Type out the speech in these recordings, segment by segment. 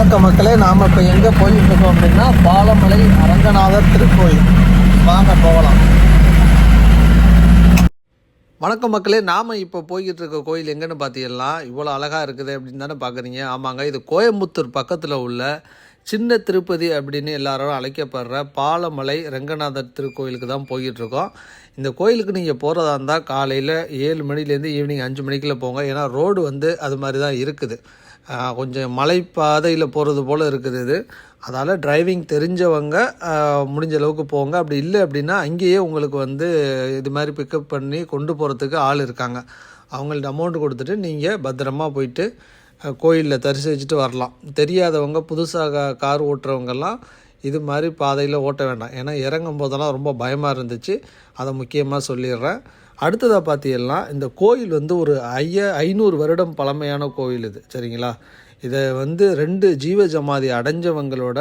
வணக்கம் மக்களே நாம் இப்போ எங்கே போயிட்டு இருக்கோம் அப்படின்னா பாலமலை அரங்கநாதர் திருக்கோயில். வாங்க போகலாம். வணக்கம் மக்களே நாம் இப்போ போய்கிட்டு இருக்க கோயில் எங்கன்னு பார்த்தீங்கன்னா இவ்வளோ அழகாக இருக்குது அப்படின்னு தானே பார்க்குறீங்க ஆமாங்க இது கோயம்புத்தூர் பக்கத்தில் உள்ள சின்ன திருப்பதி அப்படின்னு எல்லாரும் அழைக்கப்படுற பாலமலை ரங்கநாதர் திருக்கோயிலுக்கு தான் போய்கிட்டுருக்கோம் இந்த கோயிலுக்கு நீங்கள் போகிறதா இருந்தால் காலையில் ஏழு மணிலேருந்து ஈவினிங் அஞ்சு மணிக்குள்ளே போங்க. ஏன்னா ரோடு வந்து அது மாதிரி தான் இருக்குது. கொஞ்சம் மலைப்பாதையில் போகிறது போல் இருக்குது இது. அதால் டிரைவிங் தெரிஞ்சவங்க முடிஞ்ச அளவுக்கு போங்க. அப்படி இல்லை அப்படின்னா அங்கேயே உங்களுக்கு வந்து இது மாதிரி பிக்கப் பண்ணி கொண்டு போகிறதுக்கு ஆள் இருக்காங்க. அவங்கள்ட்ட அமௌண்ட் கொடுத்துட்டு நீங்கள் பத்திரமா போயிட்டு கோயிலில் தரிசிச்சுட்டு வரலாம். தெரியாதவங்க புதுசாக கார் ஓட்டுறவங்கெல்லாம் இது மாதிரி பாதையில் ஓட்ட வேண்டாம். ஏன்னா இறங்கும் போதெல்லாம் ரொம்ப பயமாக இருந்துச்சு. அதை முக்கியமாக சொல்லிடுறேன். அடுத்ததாக பார்த்தீங்கன்னா இந்த கோயில் வந்து ஒரு ஐய ஐநூறு வருடம் பழமையான கோயில் இது. சரிங்களா? இதை வந்து ரெண்டு ஜீவ ஜமாதி அடைஞ்சவங்களோட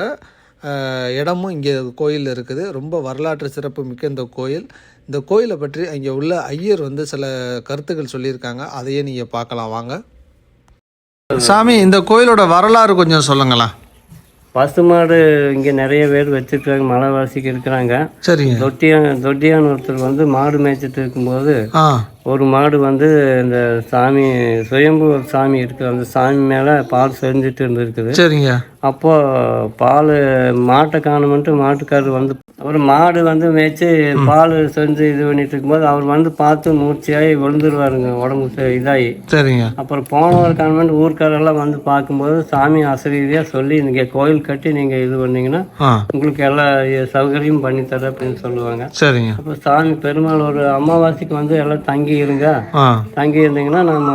இடமும் இங்கே கோயில் இருக்குது. ரொம்ப வரலாற்று சிறப்பு மிக்க இந்த கோயில். இந்த கோயிலை பற்றி அங்கே உள்ள ஐயர் வந்து சில கருத்துக்கள் சொல்லியிருக்காங்க. அதையே நீங்கள் பார்க்கலாம். வாங்க. சாமி இந்த கோயிலோட வரலாறு கொஞ்சம் சொல்லுங்களேன். பசுமாடு இங்கே நிறைய பேர் வச்சுருக்காங்க மலைவாசிக்கு இருக்கிறாங்க. சரிங்க. தொட்டியான் தொட்டியான் ஒருத்தர் வந்து மாடு மேய்ச்சிட்டு இருக்கும்போது ஒரு மாடு வந்து இந்த சாமி சுயம்பு ஒரு சாமி இருக்குது அந்த சாமி மேலே பால் செஞ்சுட்டு இருந்திருக்குது. சரிங்க. அப்போ பால் மாட்டை காணுமென்ட்டு மாட்டுக்காரர் வந்து ஒரு மாடு வந்து மேய்ச்சி பால் செஞ்சு இது பண்ணிட்டு இருக்கும்போது அவர் வந்து பார்த்து மூர்ச்சியாகி விழுந்துருவாருங்க உடம்பு இதாகி சரிங்க. அப்புறம் போனவர் காரணம் ஊர்க்காரெல்லாம் வந்து பார்க்கும்போது சாமி அசரீதியாக சொல்லி நீங்கள் கோயில் கட்டி நீங்கள் இது பண்ணீங்கன்னா உங்களுக்கு எல்லா சௌகரியமும் பண்ணி தர அப்படின்னு சொல்லுவாங்க. சரிங்க. அப்போ சாமி பெருமாள் ஒரு அமாவாசைக்கு வந்து எல்லாம் தங்கி இருங்க. தங்கி இருந்தீங்கன்னா நம்ம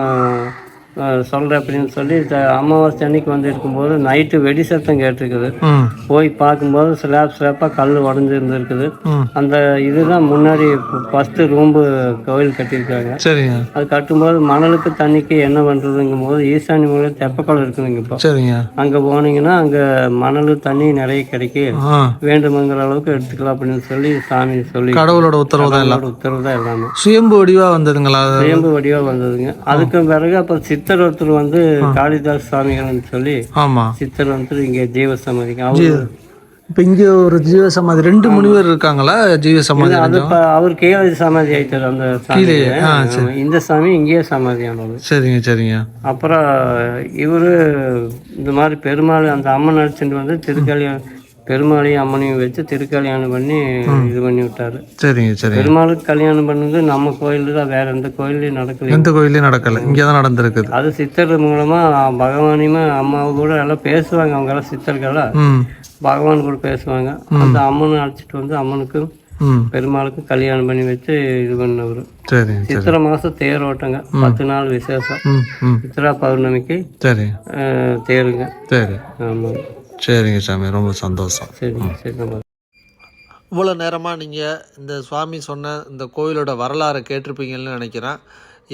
சொல்கிறேன் அப்படின்னு சொல்லி அமாவாசை அன்னைக்கு வந்து இருக்கும்போது நைட்டு வெடி சத்தம் கேட்டிருக்குது. போய் பார்க்கும்போது ஸ்லாப் ஸ்லாப்பாக கல் உடஞ்சி இருந்திருக்குது. அந்த இதுதான் முன்னாடி ஃபஸ்ட்டு ரூம்பு கோயில் கட்டியிருக்காங்க. சரிங்க. அது கட்டும்போது மணலுக்கு தண்ணிக்கு என்ன பண்ணுறதுங்கும் போது ஈசானி மூலம் தெப்பக்குளம் இருக்குதுங்க இப்போ. சரிங்க. அங்கே போனீங்கன்னா அங்கே மணல் தண்ணி நிறைய கிடைக்கும் ஆ. வேண்டுமங்கிற அளவுக்கு எடுத்துக்கலாம் அப்படின்னு சொல்லி சாமி சொல்லி கடவுளோட உத்தரவு தான் உத்தரவு தான் எல்லாமே. சுயம்பு வடிவா வந்ததுங்களா? சுயம்பு வடிவாக வந்ததுங்க. அதுக்கு பிறகு அப்புறம் சித்தர் ஒருத்தர் வந்து காளிதாஸ் சுவாமிகள்னு சொல்லி ஆமா. சித்தர் வந்து இங்கே ஜீவ சமாதிக்கு அவர் இப்ப இங்க ஒரு ஜீவ சமாதி ரெண்டு முனிவர் இருக்காங்களா? ஜீவ சமாதி அது அவர் கீழே சமாதி ஆயிட்டார் அந்த ஆமா. இந்த சாமி இங்கேயே சமாதியானது சரிங்க சரிங்க. அப்புறம் இவர் இந்த மாதிரி பெருமாள் அந்த அம்மன் அடிச்சுட்டு வந்து திருக்கல்யாணம் பெருமாளையும் அம்மனையும் வச்சு திருக்கல்யாணம் பண்ணி இது பண்ணி விட்டாரு. சரிங்க சரிங்க. பெருமாளுக்கு கல்யாணம் பண்ணது நம்ம கோயில் தான் வேற எந்த கோயிலையும் நடக்கல. எந்த கோயிலையும் நடக்கல. இங்கே தான் நடந்திருக்குது. அது சித்தர் மூலமா பகவானையுமே அம்மாவு கூட எல்லாம் பேசுவாங்க அவங்க எல்லாம் சித்தர்களாக ம். பகவான் கூட பேசுவாங்க. அந்த அம்மனை அழைச்சிட்டு வந்து அம்மனுக்கு ம். பெருமாளுக்கு கல்யாணம் பண்ணி வச்சு இது பண்ணவர். சரி சித்திரை மாசம் தேர் ஓட்டங்க பத்து நாள் விசேஷம். சித்ரா பௌர்ணமிக்கு சரி. தேருங்க. சரி. ஆமாம் சரிங்க சாமி ரொம்ப சந்தோஷம். சரி சரி நம்ம இவ்வளோ நேரமாக நீங்கள் இந்த சுவாமி சொன்ன இந்த கோயிலோட வரலாறை கேட்டிருப்பீங்கன்னு நினைக்கிறேன்.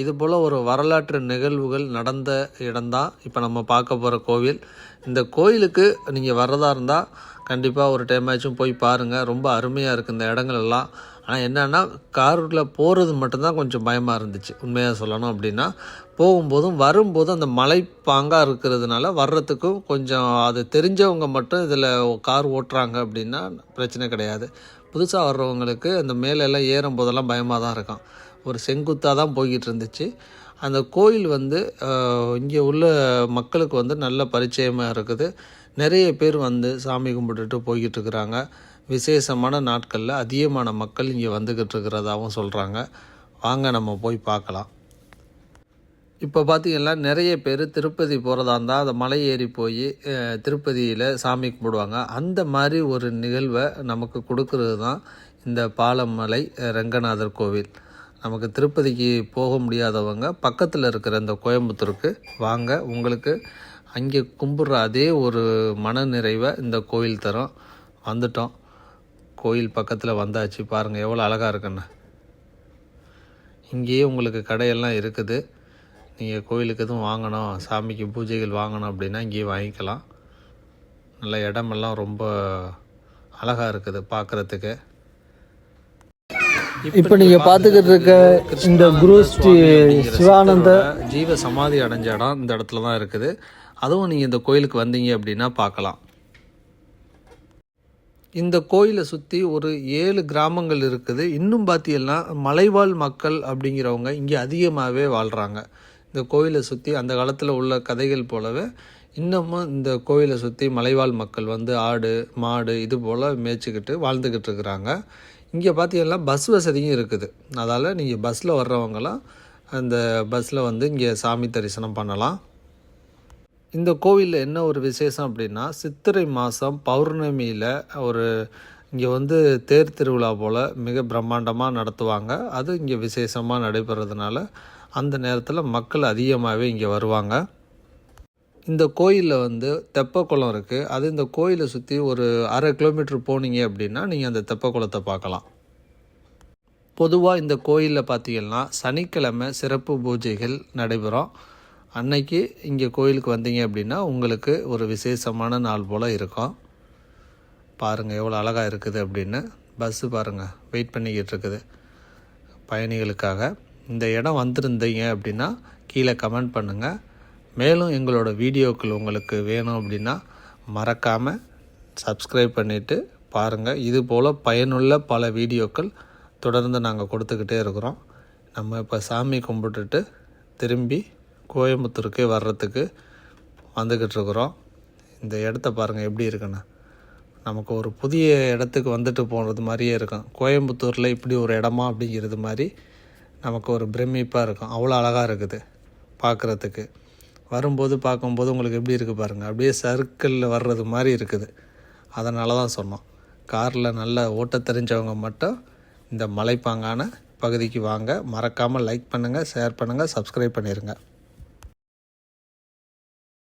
இது போல் ஒரு வரலாற்று நிகழ்வுகள் நடந்த இடம்தான் இப்போ நம்ம பார்க்க போகிற கோவில். இந்த கோயிலுக்கு நீங்கள் வர்றதா இருந்தால் கண்டிப்பாக ஒரு டைமாச்சும் போய் பாருங்கள் ரொம்ப அருமையாக இருக்குது இந்த இடங்கள் எல்லாம். ஆனால் என்னென்னா காரில் போகிறது மட்டும்தான் கொஞ்சம் பயமாக இருந்துச்சு. உண்மையாக சொல்லணும் அப்படின்னா போகும்போதும் வரும்போதும் அந்த மலைப்பாங்காக இருக்கிறதுனால வர்றதுக்கும் கொஞ்சம் அது தெரிஞ்சவங்க மட்டும் இதில் கார் ஓட்டுறாங்க அப்படின்னா பிரச்சனை கிடையாது. புதுசாக வர்றவங்களுக்கு அந்த மேலே எல்லாம் ஏறும் போதெல்லாம் பயமாக தான் இருக்கும். ஒரு செங்குத்தாக தான் போய்கிட்டு இருந்துச்சு அந்த கோயில் வந்து இங்கே உள்ள மக்களுக்கு வந்து நல்ல பரிச்சயமாக இருக்குது. நிறைய பேர் வந்து சாமி கும்பிட்டுட்டு போய்கிட்டு இருக்கிறாங்க விசேஷமான நாட்களில் அதிகமான மக்கள் இங்கே வந்துக்கிட்டு இருக்கிறதாகவும் சொல்கிறாங்க வாங்க நம்ம போய் பார்க்கலாம். இப்போ பார்த்திங்கன்னா நிறைய பேர் திருப்பதி போகிறதா இருந்தால் அந்த மலை ஏறி போய் திருப்பதியில் சாமி கும்பிடுவாங்க. அந்த மாதிரி ஒரு நிகழ்வை நமக்கு கொடுக்கறது தான் இந்த பாலமலை ரங்கநாதர் கோவில். நமக்கு திருப்பதிக்கு போக முடியாதவங்க பக்கத்தில் இருக்கிற இந்த கோயம்புத்தூருக்கு வாங்க. உங்களுக்கு அங்கே கும்பிட்ற அதே ஒரு மன நிறைவை இந்த கோயில் தரும். வந்துட்டோம். கோயில் பக்கத்தில் வந்தாச்சு. பாருங்கள் எவ்வளோ அழகாக இருக்குன்னு. இங்கேயே உங்களுக்கு கடையெல்லாம் இருக்குது. நீங்கள் கோயிலுக்கு எதுவும் வாங்கணும் சாமிக்கு பூஜைகள் வாங்கணும் அப்படின்னா இங்கேயே வாங்கிக்கலாம். நல்ல இடமெல்லாம் ரொம்ப அழகாக இருக்குது பார்க்குறதுக்கு இப்போ நீங்கள் பார்த்துக்கிட்டு இருக்க இந்த குரு ஸ்ரீ சிவானந்த ஜீவ சமாதி அடைஞ்ச இடம் இந்த இடத்துல தான் இருக்குது. அதுவும் நீங்கள் இந்த கோயிலுக்கு வந்தீங்க அப்படின்னா பார்க்கலாம். இந்த கோயிலை சுற்றி ஒரு ஏழு கிராமங்கள் இருக்குது. இன்னும் பார்த்தீங்கன்னா மலைவாழ் மக்கள் அப்படிங்கிறவங்க இங்கே அதிகமாகவே வாழ்கிறாங்க இந்த கோயிலை சுற்றி அந்த காலத்தில் உள்ள கதைகள் போலவே இன்னமும் இந்த கோயிலை சுற்றி மலைவாழ் மக்கள் வந்து ஆடு மாடு இது போல் மேய்ச்சிக்கிட்டு வாழ்ந்துக்கிட்டு இருக்கிறாங்க. இங்கே பார்த்தீங்கன்னா பஸ் வசதியும் இருக்குது. அதால் நீங்கள் பஸ்ஸில் வர்றவங்களாம் அந்த பஸ்ஸில் வந்து இங்கே சாமி தரிசனம் பண்ணலாம். இந்த கோவிலில் என்ன ஒரு விசேஷம் அப்படின்னா சித்திரை மாதம் பௌர்ணமியில் ஒரு இங்கே வந்து தேர் திருவிழா போல் மிக பிரம்மாண்டமாக நடத்துவாங்க. அது இங்கே விசேஷமாக நடைபெறதுனால அந்த நேரத்தில் மக்கள் அதிகமாகவே இங்கே வருவாங்க. இந்த கோயிலில் வந்து தெப்பக்குளம் இருக்குது அது இந்த கோயிலை சுற்றி ஒரு அரை கிலோமீட்டர் போனீங்க அப்படின்னா நீங்கள் அந்த தெப்பக்குளத்தை பார்க்கலாம். பொதுவாக இந்த கோயிலில் பார்த்தீங்கன்னா சனிக்கிழமை சிறப்பு பூஜைகள் நடைபெறும். அன்னைக்கு இங்கே கோயிலுக்கு வந்தீங்க அப்படின்னா உங்களுக்கு ஒரு விசேஷமான நாள் போல் இருக்கும். பாருங்கள் எவ்வளோ அழகாக இருக்குது அப்படின்னு. பஸ்ஸு பாருங்கள் வெயிட் பண்ணிக்கிட்டு இருக்குது. பயணிகளுக்காக. இந்த இடம் வந்திருந்தீங்க அப்படின்னா கீழே கமெண்ட் பண்ணுங்கள் மேலும் எங்களோட வீடியோக்கள் உங்களுக்கு வேணும் அப்படின்னா மறக்காமல் சப்ஸ்கிரைப் பண்ணிவிட்டு பாருங்கள் இது போல் பயனுள்ள பல வீடியோக்கள் தொடர்ந்து நாங்கள் கொடுத்துக்கிட்டே இருக்கிறோம். நம்ம இப்போ சாமி கும்பிட்டுட்டு திரும்பி கோயம்புத்தூருக்கே வர்றதுக்கு வந்துக்கிட்டு இருக்கிறோம். இந்த இடத்த பாருங்கள் எப்படி இருக்குன்னு. நமக்கு ஒரு புதிய இடத்துக்கு வந்துட்டு போகிறது மாதிரியே இருக்கும். கோயம்புத்தூரில் இப்படி ஒரு இடமா அப்படிங்கிறது மாதிரி நமக்கு ஒரு பிரமிப்பாக இருக்கும். அவ்வளோ அழகாக இருக்குது. பார்க்குறதுக்கு வரும்போது பார்க்கும்போது உங்களுக்கு எப்படி இருக்குது பாருங்கள் அப்படியே சர்க்கிளில் வர்றது மாதிரி இருக்குது. அதனால தான் சொன்னோம். காரில் நல்லா ஓட்ட தெரிஞ்சவங்க மட்டும் இந்த மலைப்பாங்கான பகுதிக்கு வாங்க. மறக்காமல் லைக் பண்ணுங்கள் ஷேர் பண்ணுங்கள் சப்ஸ்கிரைப் பண்ணிடுங்க